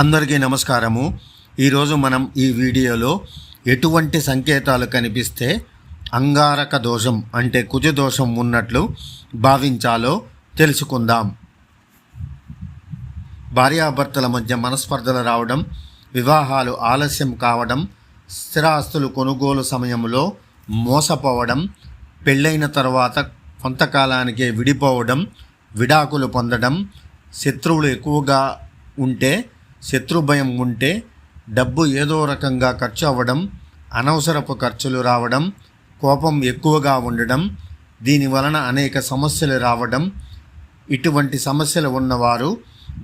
అందరికీ నమస్కారము. ఈరోజు మనం ఈ వీడియోలో ఎటువంటి సంకేతాలు కనిపిస్తే అంగారక దోషం అంటే కుజ దోషం ఉన్నట్లు భావించాలో తెలుసుకుందాం. భార్యాభర్తల మధ్య మనస్పర్ధలు రావడం వివాహాలు ఆలస్యం కావడం స్థిరాస్తులు కొనుగోలు సమయంలో మోసపోవడం పెళ్ళైన తర్వాత కొంతకాలానికే విడిపోవడం విడాకులు పొందడం శత్రువులు ఎక్కువగా ఉంటే శత్రు భయం ఉంటే డబ్బు ఏదో రకంగా ఖర్చు అవ్వడం అనవసరపు ఖర్చులు రావడం కోపం ఎక్కువగా ఉండడం దీని వలన అనేక సమస్యలు రావడం ఇటువంటి సమస్యలు ఉన్నవారు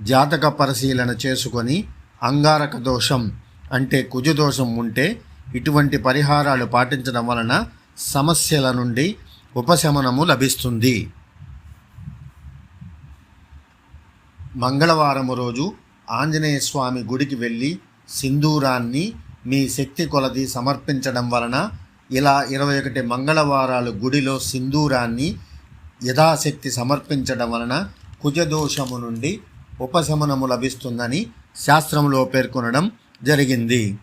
జాతక పరిశీలన చేసుకొని అంగారక దోషం అంటే కుజదోషం ఉంటే ఇటువంటి పరిహారాలు పాటించడం వలన సమస్యల నుండి ఉపశమనము లభిస్తుంది. మంగళవారం రోజు ఆంజనేయ స్వామి గుడికి వెళ్ళి సింధూరాన్ని మీ శక్తి కొలది సమర్పించడం వలన ఇలా ఇరవై ఒకటి మంగళవారాలు గుడిలో సింధూరాన్ని యథాశక్తి సమర్పించడం వలన కుజదోషము నుండి ఉపశమనము లభిస్తుందని శాస్త్రంలో పేర్కొనడం జరిగింది.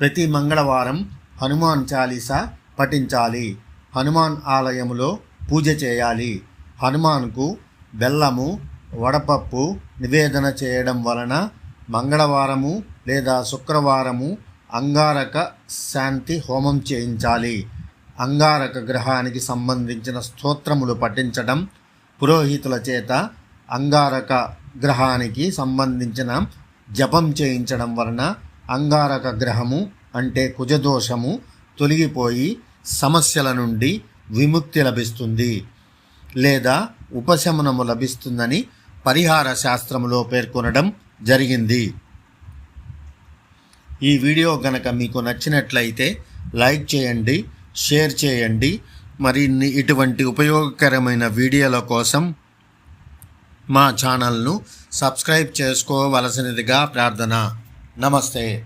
ప్రతి మంగళవారం హనుమాన్ చాలీసా పఠించాలి. హనుమాన్ ఆలయములో పూజ చేయాలి. హనుమాన్కు బెల్లము వడపప్పు నివేదన చేయడం వలన మంగళవారము లేదా శుక్రవారము అంగారక శాంతి హోమం చేయించాలి. అంగారక గ్రహానికి సంబంధించిన స్తోత్రములు పఠించడం పురోహితుల చేత అంగారక గ్రహానికి సంబంధించిన జపం చేయించడం వలన అంగారక గ్రహము అంటే కుజదోషము తొలగిపోయి సమస్యల నుండి విముక్తి లభిస్తుంది. లేదా ఉపశమనము లభిస్తుందని పరిహార శాస్త్రములో పేర్కొనడం జరిగింది. ఈ వీడియో గనక మీకు నచ్చినట్లయితే లైక్ చేయండి షేర్ చేయండి. మరిన్ని ఇటువంటి ఉపయోగకరమైన వీడియోల కోసం మా ఛానల్ను సబ్స్క్రైబ్ చేసుకోవలసినదిగా ప్రార్థన. నమస్తే.